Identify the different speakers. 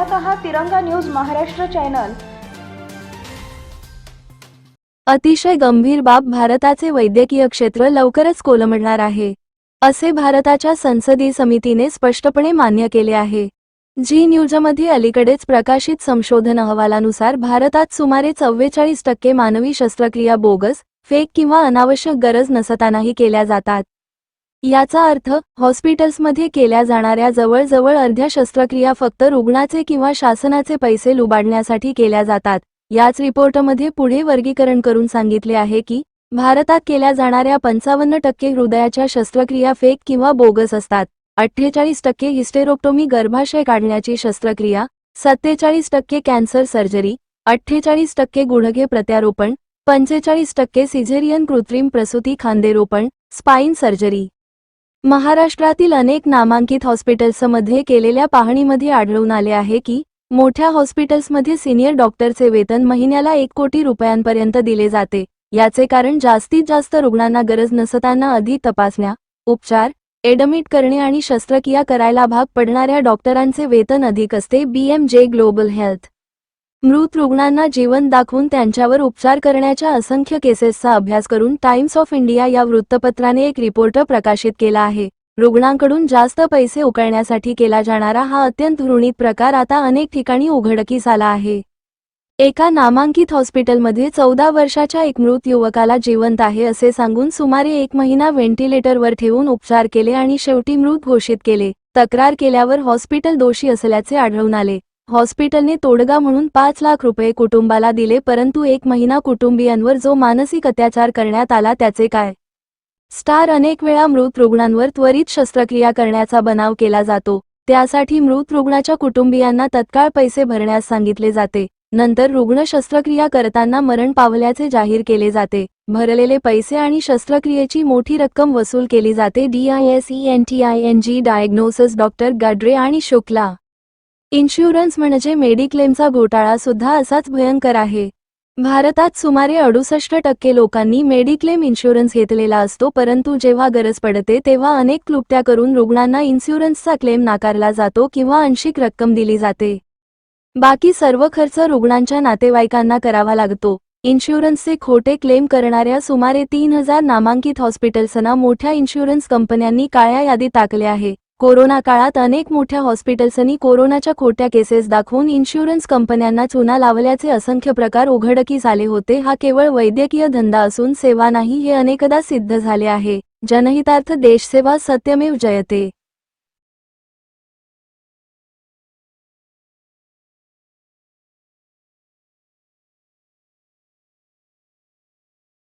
Speaker 1: पाहत आहात तिरंगा न्यूज महाराष्ट्र चॅनल.
Speaker 2: अतिशय गंभीर बाब भारताचे वैद्यकीय क्षेत्र लवकरच कोलमडणार आहे असे भारताच्या संसदीय समितीने स्पष्टपणे मान्य केले आहे. जी न्यूजमध्ये अलीकडेच प्रकाशित संशोधन अहवालानुसार भारतात सुमारे चव्वेचाळीस टक्के मानवी शस्त्रक्रिया बोगस फेक किंवा अनावश्यक गरज नसतानाही केल्या जातात. याचा अर्थ हॉस्पिटल्समध्ये केल्या जाणाऱ्या जवळजवळ अर्ध्या शस्त्रक्रिया फक्त रुग्णाचे किंवा शासनाचे पैसे लुबाडण्यासाठी केल्या जातात. याच रिपोर्टमध्ये पुढे वर्गीकरण करून सांगितले आहे की भारतात केल्या जाणाऱ्या पंचावन्न टक्के हृदयाच्या शस्त्रक्रिया फेक किंवा बोगस असतात. अठ्ठेचाळीस टक्के हिस्टेरोक्टोमी गर्भाशय काढण्याची शस्त्रक्रिया सत्तेचाळीस टक्के कॅन्सर सर्जरी अठ्ठेचाळीस टक्के गुडघे प्रत्यारोपण पंचेचाळीस टक्के सिझेरियन कृत्रिम प्रसूती खांदेरोपण स्पाईन सर्जरी. महाराष्ट्रातील अनेक नामांकित हॉस्पिटल्समध्ये केलेल्या पाहणीमध्ये आढळून आले आहे की मोठ्या हॉस्पिटल्समध्ये सिनियर डॉक्टरचे वेतन महिन्याला एक कोटी रुपयांपर्यंत दिले जाते. याचे कारण जास्तीत जास्त रुग्णांना गरज नसताना अधिक तपासण्या उपचार एडमिट करणे आणि शस्त्रक्रिया करायला भाग पडणाऱ्या डॉक्टरांचे वेतन अधिक असते. बीएमजे ग्लोबल हेल्थ मृत रुग्णांना जीवन दाखवून त्यांच्यावर उपचार करण्याच्या असंख्य केसेसचा अभ्यास करून टाइम्स ऑफ इंडिया या वृत्तपत्राने एक रिपोर्ट प्रकाशित केला आहे. रुग्णांकडून जास्त पैसे उकळण्यासाठी केला जाणारा हा अत्यंत घृणित प्रकार आता अनेक ठिकाणी उघडकीस आला आहे. एका नामांकित हॉस्पिटलमध्ये चौदा वर्षाच्या एक मृत युवकाला जिवंत आहे असे सांगून सुमारे एक महिना व्हेंटिलेटरवर ठेवून उपचार केले आणि शेवटी मृत घोषित केले. तक्रार केल्यावर हॉस्पिटल दोषी असल्याचे आढळून आले. हॉस्पिटलने तोडगा म्हणून पाच लाख रुपये कुटुंबाला दिले परंतु एक महिना कुटुंबियांवर जो मानसिक अत्याचार करण्यात आला त्याचे काय? स्टार अनेक वेळा मृत रुग्णांवर त्वरित शस्त्रक्रिया करण्याचा बनाव केला जातो. त्यासाठी मृत रुग्णाच्या कुटुंबियांना तत्काळ पैसे भरण्यास सांगितले जाते. नंतर रुग्ण शस्त्रक्रिया करताना मरण पावल्याचे जाहीर केले जाते. भरलेले पैसे आणि शस्त्रक्रियेची मोठी रक्कम वसूल केली जाते. डीआयएसईएनटीआयएनजी डायग्नोसिस डॉक्टर गाड्रे आणि शुक्ला. इन्शुरन्स म्हणजे मेडिक्लेमचा घोटाळा सुद्धा असाच भयंकर आहे. भारतात सुमारे अडुसष्ट टक्के लोकांनी मेडिक्लेम इन्शुरन्स घेतलेला असतो परंतु जेव्हा गरज पडते तेव्हा अनेक क्लुप्त्या करून रुग्णांना इन्शुरन्सचा क्लेम नाकारला जातो किंवा अंशिक रक्कम दिली जाते. बाकी सर्व खर्च रुग्णांच्या नातेवाईकांना करावा लागतो. इन्शुरन्सचे खोटे क्लेम करणाऱ्या सुमारे तीन हजार नामांकित हॉस्पिटल्सना मोठ्या इन्शुरन्स कंपन्यांनी काळ्या यादीत टाकले आहे. कोरोना काळात अनेक मोठ्या हॉस्पिटल्सनी कोरोनाच्या खोट्या केसेस दाखवून इन्शुरन्स कंपन्यांना चुना लावल्याचे असंख्य प्रकार उघडकीस आले होते. हा केवळ वैद्यकीय धंदा असून सेवा नाही हे अनेकदा सिद्ध झाले आहे. जनहितार्थ देशसेवा सत्यमेव जयते.